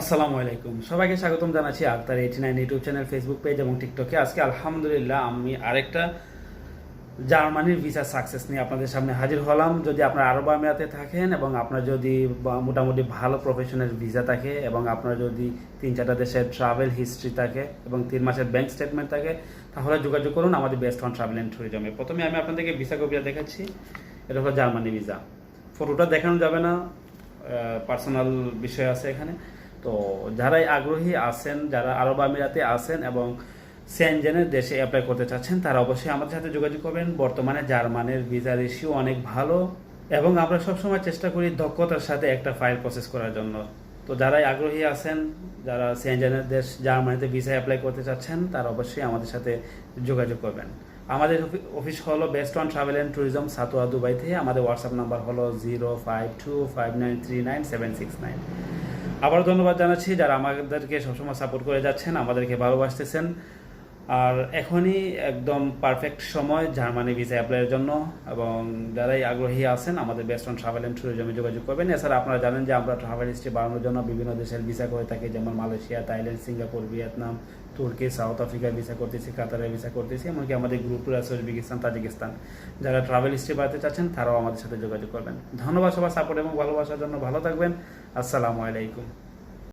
আসসালামু আলাইকুম। সবাইকে স্বাগতম জানাচ্ছি Akhtar eighty nine YouTube channel Facebook page এবং টিকটকে আজকে আলহামদুলিল্লাহ আমি আরেকটা জার্মানির ভিসা সাকসেস নিয়ে আপনাদের সামনে হাজির হলাম। যদি আপনারা আরব আমিরাতে থাকেন এবং আপনার যদি মোটামুটি ভালো প্রফেশনাল ভিসা থাকে এবং আপনার যদি তিন চারটা দেশের ট্রাভেল হিস্ট্রি থাকে এবং তিন মাসের ব্যাংক স্টেটমেন্ট থাকে, তাহলে যোগাযোগ করুন। আমাদের বেস্ট অন ট্রাভেল অ্যান্ড ট্যুরিজমে প্রথমে আমি আপনাদেরকে ভিসা কপিটা দেখাচ্ছি। এটা হলো জার্মানি ভিসা ফটোটা দেখানো যাবে না পার্সোনাল বিষয় আছে এখানে। তো যারাই আগ্রহী আছেন, যারা আরব আমিরাতে আছেন এবং সেনজেনের দেশে অ্যাপ্লাই করতে চাচ্ছেন, তারা অবশ্যই আমাদের সাথে যোগাযোগ করবেন। বর্তমানে জার্মানের ভিসা রেশিও অনেক ভালো এবং আমরা সবসময় চেষ্টা করি দক্ষতার সাথে একটা ফাইল প্রসেস করার জন্য। তো যারাই আগ্রহী আছেন, যারা সেনজেনের দেশ, জার্মানিতে ভিসা অ্যাপ্লাই করতে চাচ্ছেন, তারা অবশ্যই আমাদের সাথে যোগাযোগ করবেন। আমাদের অফিস হলো best on travel and tourism Satwa Dubai থেকে আমাদের হোয়াটসঅ্যাপ নাম্বার হলো zero five two five nine three nine seven six nine আবার ধন্যবাদ জানাচ্ছি যারা আমাদেরকে সবসময় সাপোর্ট করে যাচ্ছেন, আমাদেরকে ভালোবাসতেছেন। আর এখনই একদম পারফেক্ট সময় জার্মানি ভিসা অ্যাপ্লাইয়ের জন্য এবং যারাই আগ্রহী আছেন, আমাদের বেস্ট অন ট্রাভেল অ্যান্ড ট্যুরিজমে যোগাযোগ করবেন। এছাড়া আপনারা জানেন যে আমরা ট্রাভেল হিস্ট্রি বাড়ানোর জন্য বিভিন্ন দেশের ভিসা করে থাকি, যেমন মালয়েশিয়া, থাইল্যান্ড, সিঙ্গাপুর, ভিয়েতনাম, তুর্কি, সাউথ আফ্রিকার ভিসা করতেছি কাতারের ভিসা করতেছি, এমনকি আমাদের গ্রুপের আছে উজবেকিস্তান, তাজিকিস্তান। যারা ট্রাভেল হিস্ট্রি বাড়াতে চাচ্ছেন, তারাও আমাদের সাথে যোগাযোগ করবেন। ধন্যবাদ সবার সাপোর্ট এবং ভালোবাসার জন্য। ভালো থাকবেন। আসসালামু আলাইকুম।